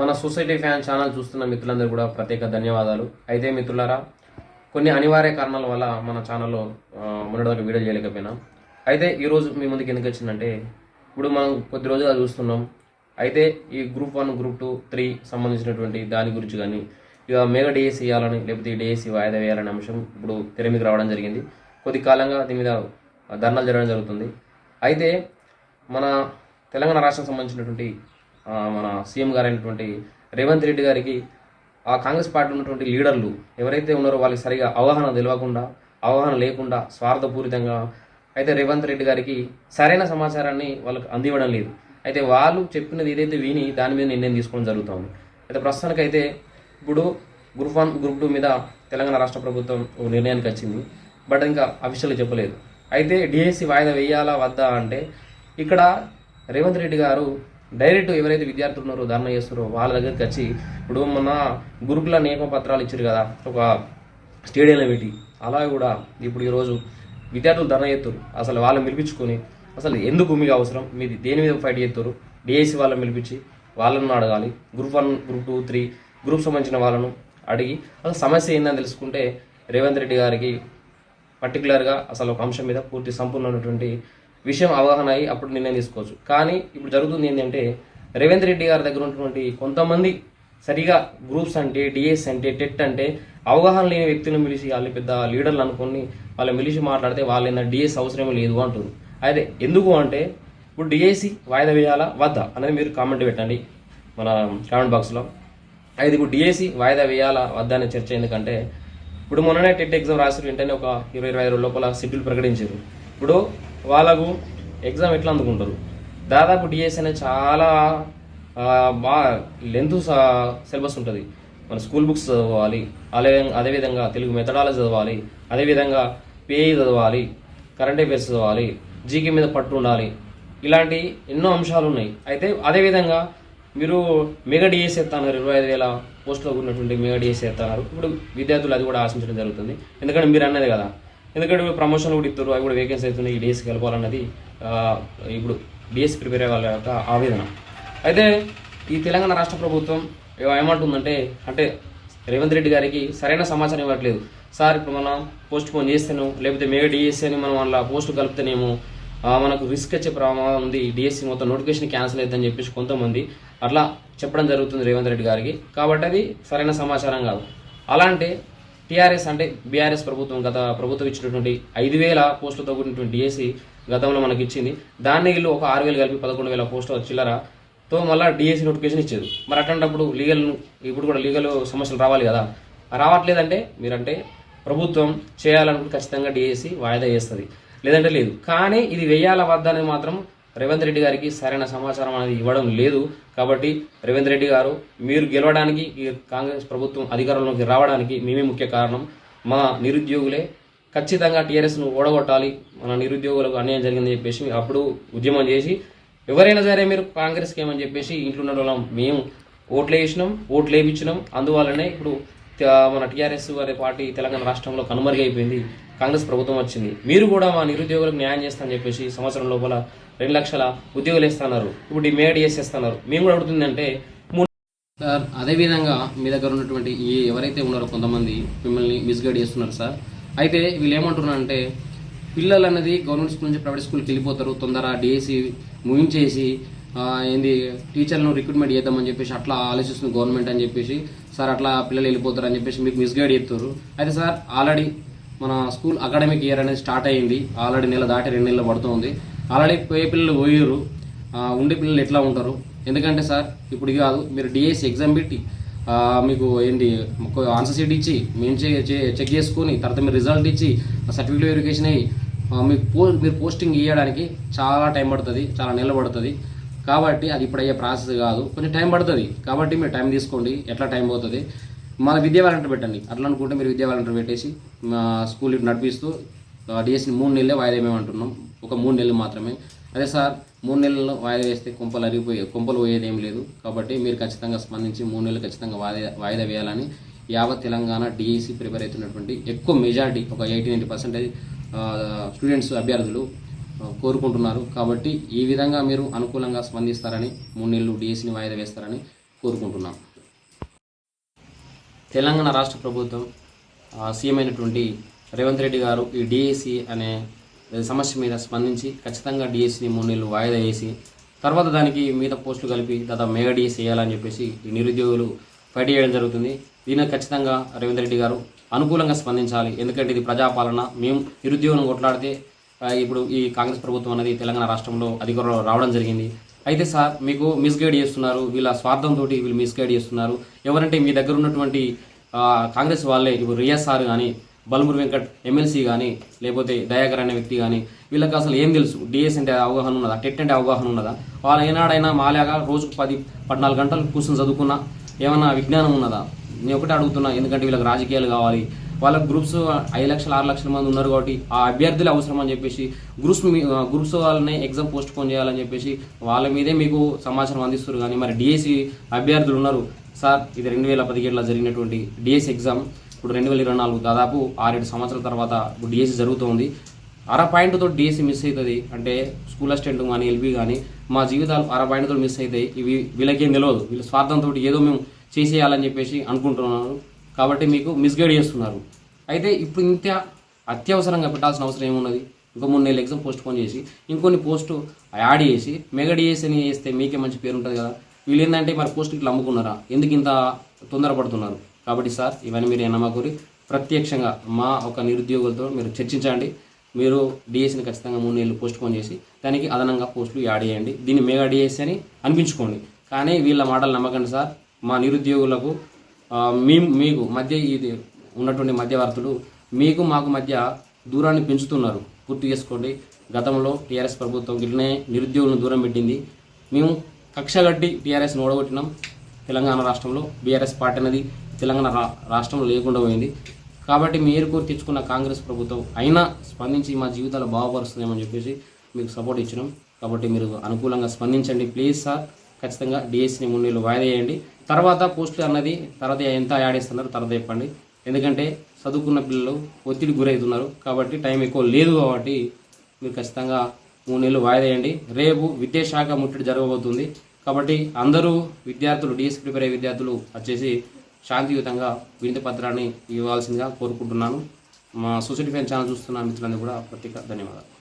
మన society fan channel చూస్తున్న మిత్రులందరూ కూడా ప్రత్యేక ధన్యవాదాలు. అయితే మిత్రులారా కొన్ని అనివార్య కారణాల వల్ల మన ఛానల్లో మొన్నటిదాకా వీడియో చేయలేకపోయినా. అయితే ఈరోజు మీ ముందుకు ఎందుకు వచ్చిందంటే ఇప్పుడు మనం కొద్ది రోజులుగా చూస్తున్నాం. అయితే ఈ group one group two three సంబంధించినటువంటి దాని గురించి కానీ ఇక మెగా డిఎస్సి ఇవ్వాలని లేకపోతే ఈ డిఎస్సి వాయిదా వేయాలనే అంశం ఇప్పుడు తెర మీకు రావడం జరిగింది. కొద్ది కాలంగా దీని మీద ధర్నాలు జరగడం జరుగుతుంది. అయితే మన తెలంగాణ రాష్ట్రం సంబంధించినటువంటి మన సీఎం గారైనటువంటి రేవంత్ రెడ్డి గారికి ఆ కాంగ్రెస్ పార్టీ ఉన్నటువంటి లీడర్లు ఎవరైతే ఉన్నారో వాళ్ళకి సరిగా అవగాహన తెలియకుండా అవగాహన లేకుండా స్వార్థపూరితంగా అయితే రేవంత్ రెడ్డి గారికి సరైన సమాచారాన్ని వాళ్ళకి అందివ్వడం లేదు. అయితే వాళ్ళు చెప్పినది ఏదైతే విని దాని మీద నిర్ణయం తీసుకోవడం జరుగుతుంది అయితే ప్రస్తుతానికైతే ఇప్పుడు గ్రూప్ వన్ గ్రూప్ టూ మీద తెలంగాణ రాష్ట్ర ప్రభుత్వం ఒక నిర్ణయానికి వచ్చింది. బట్ ఇంకా అఫీషియల్గా చెప్పలేదు. అయితే డిఎస్సి వాయిదా వేయాలా వద్దా అంటే ఇక్కడ రేవంత్ రెడ్డి గారు డైరెక్ట్ ఎవరైతే విద్యార్థులు ఉన్నారో ధర్నా చేస్తారో వాళ్ళ దగ్గరికి వచ్చి ఇప్పుడు మన గురుకుల నియమ పత్రాలు ఇచ్చారు కదా ఒక స్టేడియంలో పెట్టి. అలా కూడా ఇప్పుడు ఈరోజు విద్యార్థులు ధర్నా చేస్తారు. అసలు వాళ్ళని పిలిపించుకొని అసలు ఎందుకు మీకు అవసరం? మీది దేని మీద ఫైట్ చేస్తారు? డిఎస్సి వాళ్ళని పిలిపించి వాళ్ళను అడగాలి. Group one group two three group సంబంధించిన వాళ్ళను అడిగి అసలు సమస్య ఏందని తెలుసుకుంటే రేవంత్ రెడ్డి గారికి పర్టికులర్గా అసలు ఒక అంశం మీద పూర్తి సంపూర్ణమైనటువంటి విషయం అవగాహన అయ్యి అప్పుడు నిర్ణయం తీసుకోవచ్చు. కానీ ఇప్పుడు జరుగుతుంది ఏంటంటే రేవంత్ రెడ్డి గారి దగ్గర ఉన్నటువంటి కొంతమంది సరిగా గ్రూప్స్ అంటే డిఎస్ అంటే టెట్ అంటే అవగాహన లేని వ్యక్తులను పిలిచి వాళ్ళు పెద్ద లీడర్లు అనుకొని వాళ్ళని పిలిచి మాట్లాడితే వాళ్ళు ఏంటంటే డిఎస్ అవసరం లేదు అంటారు అయితే ఎందుకు అంటే ఇప్పుడు డిఎస్సి వాయిదా వేయాలా? వద్దా? అనేది మీరు కామెంట్ పెట్టండి మన కామెంట్ బాక్స్లో. అయితే ఇప్పుడు డిఎస్సి వాయిదా వేయాలా? వద్దా అనే చర్చ ఎందుకంటే ఇప్పుడు మొన్ననే టెట్ ఎగ్జామ్ రాసిన వెంటనే ఒక ఇరవై ఇరవై ఐదు రోజుల లోపల షెడ్యూల్ ప్రకటించారు ఇప్పుడు వాళ్ళకు ఎగ్జామ్ ఎట్లా అందుకుంటారు? దాదాపు డిఎస్ అనేది చాలా ఆ, బాగా లెంత్ సిలబస్ ఉంటుంది. మన స్కూల్ బుక్స్ చదవాలి అదే అదేవిధంగా తెలుగు మెథడాలజీ చదవాలి అదేవిధంగా పిఐ చదవాలి కరెంట్ అఫైర్స్ చదవాలి జీకే మీద పట్టు ఉండాలి. ఇలాంటి ఎన్నో అంశాలు ఉన్నాయి. అయితే అదేవిధంగా మీరు మెగా డిఎస్ ఎత్తన్నారు ఇరవై ఐదు వేల పోస్టులో ఉన్నటువంటి మెగా డిఎస్ ఎత్తన్నారు ఇప్పుడు విద్యార్థులు అది కూడా ఆశించడం జరుగుతుంది. ఎందుకంటే మీరు అన్నది కదా ఎందుకంటే ఇప్పుడు ప్రమోషన్లు కూడా ఇస్తారు అవి కూడా వేకెన్సీ అవుతున్నాయి ఈ డిఎస్కి వెళ్ళాలన్నది ఇప్పుడు డిఎస్ ప్రిపేర్ అయ్యే వాళ్ళ యొక్క ఆవేదన. అయితే ఈ తెలంగాణ రాష్ట్ర ప్రభుత్వం ఏమంటుందంటే అంటే రేవంత్ రెడ్డి గారికి సరైన సమాచారం ఇవ్వట్లేదు. సార్ ఇప్పుడు మనం పోస్ట్ పోన్ చేస్తాను లేకపోతే మెగా డిఎస్సీ అని మనం అలా పోస్టు కలిపితేనేమో మనకు రిస్క్ వచ్చే ప్రమాదం ఉంది డిఎస్సి మొత్తం నోటిఫికేషన్ క్యాన్సిల్ అవుతుందని చెప్పేసి కొంతమంది అట్లా చెప్పడం జరుగుతుంది రేవంత్ రెడ్డి గారికి. కాబట్టి అది సరైన సమాచారం కాదు. అలాంటి టీఆర్ఎస్ అంటే బీఆర్ఎస్ ప్రభుత్వం గత ప్రభుత్వం ఇచ్చినటువంటి ఐదు వేల పోస్టులతో కూడినటువంటి డిఎస్సి గతంలో మనకి ఇచ్చింది. దాన్ని వీళ్ళు ఒక ఆరు వేలు కలిపి పదకొండు వేల పోస్టులు చిల్లరతో మళ్ళీ డిఎస్సి నోటిఫికేషన్ ఇచ్చారు. మరి అట్లాంటప్పుడు లీగల్ ఇప్పుడు కూడా లీగల్ సమస్యలు రావాలి కదా. రావట్లేదంటే మీరంటే ప్రభుత్వం చేయాలనుకుంటే ఖచ్చితంగా డిఎస్సి వాయిదా వేస్తుంది. లేదంటే లేదు. కానీ ఇది వెయ్యాల వద్దనే మాత్రం రేవంత్ రెడ్డి గారికి సరైన సమాచారం అనేది ఇవ్వడం లేదు. కాబట్టి రేవంత్ రెడ్డి గారు మీరు గెలవడానికి ఈ కాంగ్రెస్ ప్రభుత్వం అధికారంలోకి రావడానికి మేమే ముఖ్య కారణం. మా నిరుద్యోగులే ఖచ్చితంగా టీఆర్ఎస్ను ఓడగొట్టాలి. మన నిరుద్యోగులకు అన్యాయం జరిగిందని చెప్పేసి అప్పుడు ఉద్యమం చేసి ఎవరైనా సరే మీరు కాంగ్రెస్కి ఏమని చెప్పేసి ఇంట్లో ఉన్న వాళ్ళం మేము ఓట్లు వేసినాం ఓట్లు వేయించినాం అందువల్లనే ఇప్పుడు మన టీఆర్ఎస్ వారి పార్టీ తెలంగాణ రాష్ట్రంలో కనుమరుగైపోయింది కాంగ్రెస్ ప్రభుత్వం వచ్చింది. మీరు కూడా మా నిరుద్యోగులకు న్యాయం చేస్తానని చెప్పేసి సంవత్సరం లోపల రెండు లక్షల ఉద్యోగులు ఇస్తున్నారు ఇప్పుడు ఈ మేడ్ చేసేస్తున్నారు. మేము కూడా అడుగుతుందంటే సార్ అదేవిధంగా మీ దగ్గర ఉన్నటువంటి ఈ ఎవరైతే ఉన్నారో కొంతమంది మిమ్మల్ని మిస్గైడ్ చేస్తున్నారు సార్. అయితే వీళ్ళు ఏమంటున్నారంటే పిల్లలు అనేది గవర్నమెంట్ స్కూల్ నుంచి ప్రైవేట్ స్కూల్కి వెళ్ళిపోతారు. తొందర డిఎస్సి ముగించేసి ఏంది టీచర్లను రిక్రూట్మెంట్ చేద్దామని చెప్పేసి అట్లా ఆలోచిస్తుంది గవర్నమెంట్ అని చెప్పేసి. సార్ అట్లా పిల్లలు వెళ్ళిపోతారు అని చెప్పేసి మీకు మిస్గైడ్ చెప్తారు అయితే సార్ ఆల్రెడీ మన స్కూల్ అకాడమిక్ ఇయర్ అనేది స్టార్ట్ అయ్యింది ఆల్రెడీ నెల దాటి రెండు నెలలు పడుతుంది. ఆల్రెడీ పోయే పిల్లలు పోయారు ఉండే పిల్లలు ఎట్లా ఉంటారు? ఎందుకంటే సార్ ఇప్పుడు కాదు మీరు డిఎస్సి ఎగ్జామ్ పెట్టి మీకు ఏంటి ఆన్సర్ షీట్ ఇచ్చి మేము చే- చెక్ చేసుకొని తర్వాత మీరు రిజల్ట్ ఇచ్చి సర్టిఫికేట్ వెరిఫికేషన్ అయ్యి మీకు పో మీరు పోస్టింగ్ ఇవ్వడానికి చాలా టైం పడుతుంది చాలా నెలలు పడుతుంది. కాబట్టి అది ఇప్పుడు అయ్యే ప్రాసెస్ కాదు. కొంచెం టైం పడుతుంది. కాబట్టి మీరు టైం తీసుకోండి. ఎట్లా టైం పోతుంది? మన విద్యా వాలంటీర్ పెట్టండి. అట్లా అనుకుంటే మీరు విద్యా వాలంటీర్ పెట్టేసి మా స్కూల్ నడిపిస్తూ డిఎస్సి మూడు నెలలే వాయిదా వేయమంటున్నాం. ఒక మూడు నెలలు మాత్రమే. అదే సార్ మూడు నెలలు వాయిదా వేస్తే కుంపలు అరిగిపోయే కుంపలు పోయేది ఏం లేదు. కాబట్టి మీరు ఖచ్చితంగా స్పందించి మూడు నెలలు ఖచ్చితంగా వాయిదా వాయిదా వేయాలని యావత్ తెలంగాణ డిఎస్సి ప్రిపేర్ అవుతున్నటువంటి ఎక్కువ మెజారిటీ ఒక ఎయిటీ నైంటీ పర్సెంటేజ్ స్టూడెంట్స్ అభ్యర్థులు కోరుకుంటున్నారు. కాబట్టి ఈ విధంగా మీరు అనుకూలంగా స్పందిస్తారని మూడు నెలలు డిఎస్సిని వాయిదా వేస్తారని కోరుకుంటున్నాం. తెలంగాణ రాష్ట్ర ప్రభుత్వం సీఎం అయినటువంటి రేవంత్ రెడ్డి గారు ఈ డిఎస్సి అనే సమస్య మీద స్పందించి ఖచ్చితంగా డిఎస్సిని మూడు నెలలు వాయిదా వేసి తర్వాత దానికి మీద పోస్టులు కలిపి దాదాపు మెగా డిఎస్సి వేయాలని చెప్పేసి ఈ నిరుద్యోగులు ఫైట్ చేయడం జరుగుతుంది. దీనికి ఖచ్చితంగా రేవంత్ రెడ్డి గారు అనుకూలంగా స్పందించాలి. ఎందుకంటే ఇది ప్రజాపాలన. మేము నిరుద్యోగులను కొట్లాడితే ఇప్పుడు ఈ కాంగ్రెస్ ప్రభుత్వం అనేది తెలంగాణ రాష్ట్రంలో అధికారంలో రావడం జరిగింది. అయితే సార్ మీకు మిస్గైడ్ చేస్తున్నారు వీళ్ళ స్వార్థంతో వీళ్ళు మిస్గైడ్ చేస్తున్నారు. ఎవరంటే మీ దగ్గర ఉన్నటువంటి కాంగ్రెస్ వాళ్ళే ఇప్పుడు రియా సార్ కానీ బల్మురు వెంకట్ ఎమ్మెల్సీ కానీ లేకపోతే దయాకర్ అనే వ్యక్తి కానీ వీళ్ళకి అసలు ఏం తెలుసు? డిఎస్ అంటే అవగాహన ఉన్నదా? టెట్ అంటే అవగాహన ఉన్నదా? వాళ్ళు ఏనాడైనా మాలాగా రోజుకు పది పద్నాలుగు గంటలు కూర్చొని చదువుకున్నా ఏమన్నా విజ్ఞానం ఉన్నదా? నేను ఒకటే అడుగుతున్నా ఎందుకంటే వీళ్ళకి రాజకీయాలు కావాలి వాళ్ళ గ్రూప్స్ ఐదు లక్షలు ఆరు లక్షల మంది ఉన్నారు కాబట్టి ఆ అభ్యర్థులు అవసరం అని చెప్పేసి గ్రూప్స్ మీ- గ్రూప్స్ వాళ్ళని ఎగ్జామ్ పోస్ట్ పోన్ చేయాలని చెప్పేసి వాళ్ళ మీదే మీకు సమాచారం అందిస్తారు కానీ మరి డిఎస్సి అభ్యర్థులు ఉన్నారు. సార్ ఇది రెండు వేల పదిహేడులో జరిగినటువంటి డిఎస్సి ఎగ్జామ్ ఇప్పుడు రెండు వేల ఇరవై నాలుగు దాదాపు ఆరేడు సంవత్సరాల తర్వాత ఇప్పుడు డిఎస్సి జరుగుతుంది. అర పాయింట్తో డిఎస్సి మిస్ అవుతుంది అంటే స్కూల్ అసిస్టెంట్ కానీ ఎల్బీ కానీ మా జీవితాలు అర పాయింట్తో మిస్ అవుతాయి ఇవి వీళ్ళకేం తెలియదు వీళ్ళ స్వార్థంతో ఏదో మేము చేసేయాలని చెప్పేసి అనుకుంటున్నాను కాబట్టి మీకు మిస్గైడ్ చేస్తున్నారు. అయితే ఇప్పుడు ఇంత అత్యవసరంగా పెట్టాల్సిన అవసరం ఏమున్నది? ఇంకో మూడు నెలలు ఎగ్జామ్ పోస్ట్ పోన్ చేసి ఇంకొన్ని పోస్టు యాడ్ చేసి మెగా డిఎస్ అని చేస్తే మీకే మంచి పేరు ఉంటుంది కదా? వీళ్ళు ఏంటంటే మరి పోస్ట్ ఇట్లా అమ్ముకున్నారా? ఎందుకు ఇంత తొందరపడుతున్నారు? కాబట్టి సార్ ఇవన్నీ మీరు ఎన్నమాకూరి ప్రత్యక్షంగా మా ఒక నిరుద్యోగులతో మీరు చర్చించండి. మీరు డిఎస్సిని ఖచ్చితంగా మూడు నెలలు పోస్ట్ పోన్ చేసి దానికి అదనంగా పోస్టులు యాడ్ చేయండి. దీన్ని మెగా డిఎస్సి అని అనిపించుకోండి. కానీ వీళ్ళ మాటలు నమ్మకండి సార్. మా నిరుద్యోగులకు మీ మీకు మధ్య ఇది ఉన్నటువంటి మధ్యవర్తులు మీకు మాకు మధ్య దూరాన్ని పెంచుతున్నారు. గుర్తు చేసుకోండి. గతంలో టీఆర్ఎస్ ప్రభుత్వం గిట్లనే నిరుద్యోగులను దూరం పెట్టింది. మేము కక్షగట్టి టీఆర్ఎస్ని ఓడగొట్టినాం. తెలంగాణ రాష్ట్రంలో బీఆర్ఎస్ పార్టీ అనేది తెలంగాణ రా రాష్ట్రంలో లేకుండా పోయింది. కాబట్టి మీరు కోరి తెచ్చుకున్న కాంగ్రెస్ ప్రభుత్వం అయినా స్పందించి మా జీవితాలు బాగుపరుస్తుందేమని చెప్పేసి మీకు సపోర్ట్ ఇచ్చినాం. కాబట్టి మీరు అనుకూలంగా స్పందించండి. Please sir. ఖచ్చితంగా డిఎస్సిని మూడు నెలలు వాయిదా వేయండి. తర్వాత పోస్టులు అన్నది తర్వాత ఎంత యాడ్ చేస్తున్నారు తర్వాత చెప్పండి. ఎందుకంటే చదువుకున్న పిల్లలు ఒత్తిడి గురవుతున్నారు కాబట్టి టైం ఎక్కువ లేదు కాబట్టి మీరు ఖచ్చితంగా మూడు నెలలు వాయిదా వేయండి. రేపు విద్యాశాఖ ముట్టడి జరగబోతుంది. కాబట్టి అందరూ విద్యార్థులు డిఎస్సి ప్రిపేర్ అయ్యే విద్యార్థులు వచ్చేసి శాంతియుతంగా వినతి పత్రాన్ని ఇవ్వాల్సిందిగా కోరుకుంటున్నాను. మా సొసైటీ ఫ్యాన్ ఛానల్ చూస్తున్న మిత్రులందరూ కూడా ప్రత్యేక ధన్యవాదాలు.